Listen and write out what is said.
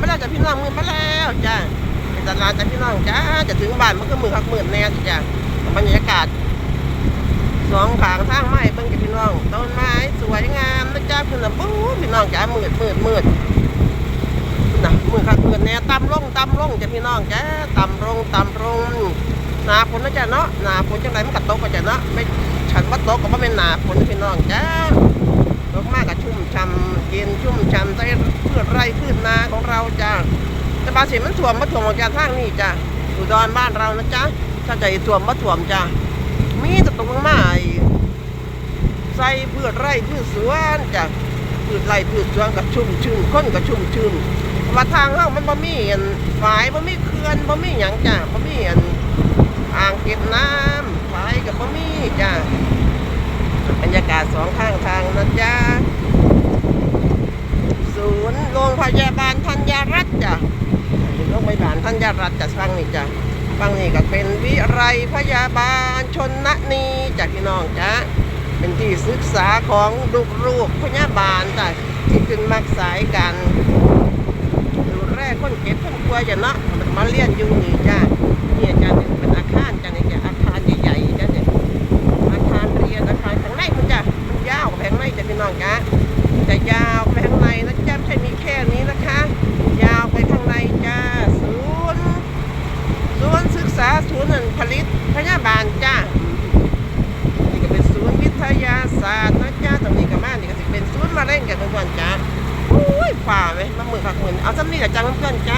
มาแล้วจะพี่น้องมือมาแล้วจ้าเป็นตลาดจ้าพี่น้องจ้าจะถึงบ้านมันก็มือหักหมื่นแน่จ้าบรรยากาศสองขางทางไม้เบิ่งจ้าพี่น้องต้นไม้สวยงามนะจ้าคือนะปุ๊บพี่น้องจ้ามืดมืดมืดนะมือหักหมื่นแน่ต่ำลงต่ำลงจ้าพี่น้องจ้าต่ำลงต่ำลงหนาฝนนะจ้าเนาะหนาฝนจังไรมันกัตกก็จ้าเนาะไม่ฉันว่าตกก็บ่เป็นหนาฝนพี่น้องจ้า ชุ่มช่ำเย็นชุ่มช่ำใส่พืชไร่พืชนาของเราจ้าแต่บาสิมันถ่วมมาถ่วมออกจากทางนี่จ้าอุดรบ้านเรานะจ๊ะถ้าใจถ่วมมาถ่วมจ้ามีแต่ตรงไม้ใส่พืชไร่พืชสวนจ้าพืชไร่พืชสวนกับชุ่มชื้นค้นกับชุ่มชื้นเพราะว่าทางเฮามันบ่มีอันฝายบ่มีเขื่อนบ่มีหยังจ้าบ่มีอันอ่างเก็บน้ำฝายกับบ่มีจ้าบรรยากาศสองข้างทางนะจ๊ะ ศูนย์โรง พยาบาลธัญรัตน์จ้ะโรงพยาบาลธัญรัตน์จ้ะฟังนี่จ้ะฟังนี่ก็เป็นวิไรพยาบาลชนนนีจ้ะพี่น้องจ้ะเป็นที่ศึกษาของลูกลูกๆพยาบาลจ้ะที่ขึ้นมักสายกันดูแรกคนเก็บคนกลัวจ้ะเนาะมันมาเรียนอยู่นี่จ้ะเนี่ยจ้ะเนี่ยเป็นอาคารจ้ะนี่จ้ะอาคารใหญ่ๆจ้ะเนี่ยอาคารเรียนอาคารข้างในมันจะมันยาวกว่าข้างในจะพี่น้องจ๊ะจะยาวไปข้างในนะจ๊ะไม่ใช่มีแค่นี้นะคะ ยาวไปข้างในจ้าศูนย์ศูนย์ศึก ษาศูนย์ผลิตพยาบาลจ้านี่ก็เป็นศูนย์วิทยาศาสตร์นะจ้าตรงนี้ก็มานนี่ก็สิเป็นศูนย์มาเล่นกันทุกคนจ้าโอ้ยฝ่าไหมมาเมือขักมือนเอาซ้ำนี่แหละจ้าเพื่อนๆจ้า